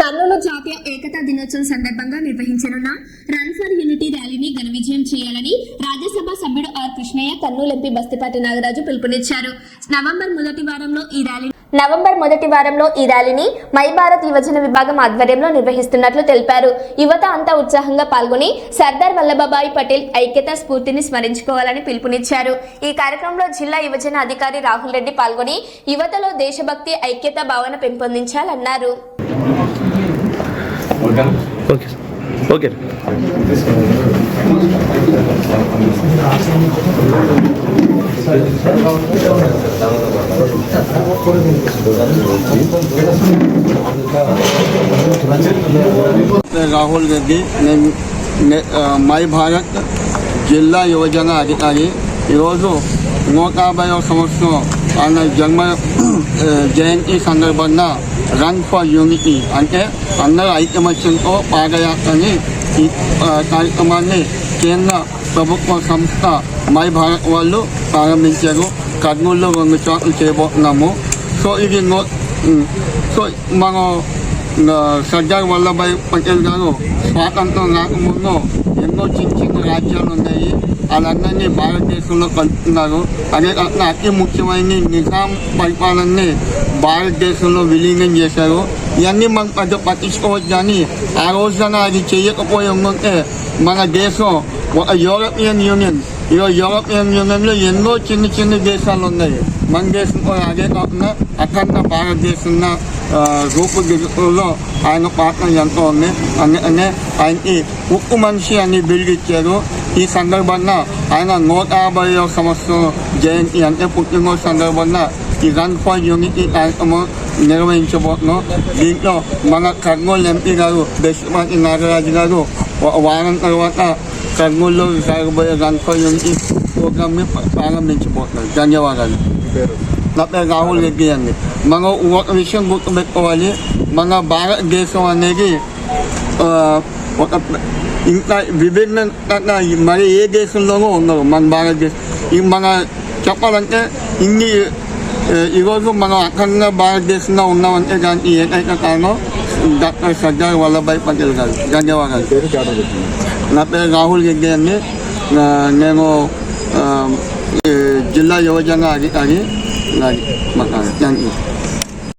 కర్నూలు జాతీయ ఏకతా దినోత్సవం సందర్భంగా నిర్వహించనున్న రన్ ఫర్ యూనిటీ ర్యాలీని ఘన విజయం చేయాలని రాజ్యసభ సభ్యుడు ఆర్ కృష్ణయ్య కర్నూలు ఎంపీ బస్తిపాటి నాగరాజు పిలుపునిచ్చారు. నవంబర్ మొదటి వారంలో ఈ ర్యాలీ నవంబర్ మొదటి వారంలో ఈ ర్యాలీని మై భారత్ యువజన విభాగం ఆధ్వర్యంలో నిర్వహిస్తున్నట్లు తెలిపారు. యువత అంతా ఉత్సాహంగా పాల్గొని సర్దార్ వల్లభాయ్ పటేల్ ఐక్యతా స్ఫూర్తిని స్మరించుకోవాలని పిలుపునిచ్చారు. ఈ కార్యక్రమంలో జిల్లా యువజన అధికారి రాహుల్ రెడ్డి పాల్గొని యువతలో దేశభక్తి ఐక్యతా భావన పెంపొందించాలన్నారు. Okay okay sir okay Rahul Reddy నేను నే- ఆ, మై భారత్ జిల్లా యువజన అధికారి ఈరోజు నూట యాభై సంవత్సరం ఆయన జన్మ ఆ, జయంతి సందర్భంగా రన్ ఫర్ యూనిటీ అంటే అందరూ ఐకమత్యంతో పాదయాత్రని ఈ కార్యక్రమాన్ని కేంద్ర ప్రభుత్వ సంస్థ మై భారత్ వాళ్ళు ప్రారంభించారు. కర్నూలులో రెండు చోట్ల చేయబోతున్నాము. సో ఇది నో సో మనం సర్దార్ వల్లభాయ్ పటేల్ గారు స్వాతంత్రం రాకముందు ఎన్నో చిన్న చిన్న రాజ్యాలు ఉన్నాయి. వాళ్ళందరినీ భారతదేశంలో కలుపుతున్నారు. అదే కాకుండా అతి ముఖ్యమైన నిజాం పరిపాలనని భారతదేశంలో విలీనం చేశారు. ఇవన్నీ మనం పెద్ద పట్టించుకోవచ్చు కానీ ఆ రోజున అది చేయకపోయి ఉంటే మన దేశం ఒక యూరోపియన్ యూనియన్. ఈరోజు యూరోపియన్ యూనియన్లో ఎన్నో చిన్న చిన్న దేశాలు ఉన్నాయి. మన దేశం కూడా అదే కాకుండా అఖండ భారతదేశం ఆ, రూపుదిద్దులో ఆయన పాత్ర ఎంతో ఉంది. అందుకనే ఆయనకి ఉక్కు మనిషి అని బిల్డ్ ఇచ్చారు ఈ సందర్భంగా ఆయన నూట యాభై సంవత్సరం జయంతి అంటే పుట్టినరోజు సందర్భంగా ఈ ఫర్ యూనిటీ కార్యక్రమం నిర్వహించబోతున్నాం దీంట్లో మన కర్నూలు ఎంపీ గారు బెస్టిపాటి నాగరాజు గారు వారం తర్వాత కర్నూలులో జరగబోయే రన్ ఫర్ యూనిటీ ప్రోగ్రామ్ని ప్రారంభించబోతున్నారు ధన్యవాదాలు నా పేరు రాహుల్ రెడ్డి అండి మనం ఒక విషయం గుర్తుపెట్టుకోవాలి మన భారతదేశం అనేది ఒక ఇంకా విభిన్న మరి ఏ దేశంలోనూ ఉండదు మన భారతదేశం మన చెప్పాలంటే ఇన్ని ఈరోజు మనం అఖండ భారతదేశంలో ఉన్నామంటే దానికి ఏకైక కారణం డాక్టర్ సర్దార్ వల్లభాయ్ పటేల్ గారు ధన్యవాదాలు నా పేరు రాహుల్ రెడ్డి అండి నేను జిల్లా యువజన అధికారి థ్యాంక్ యూ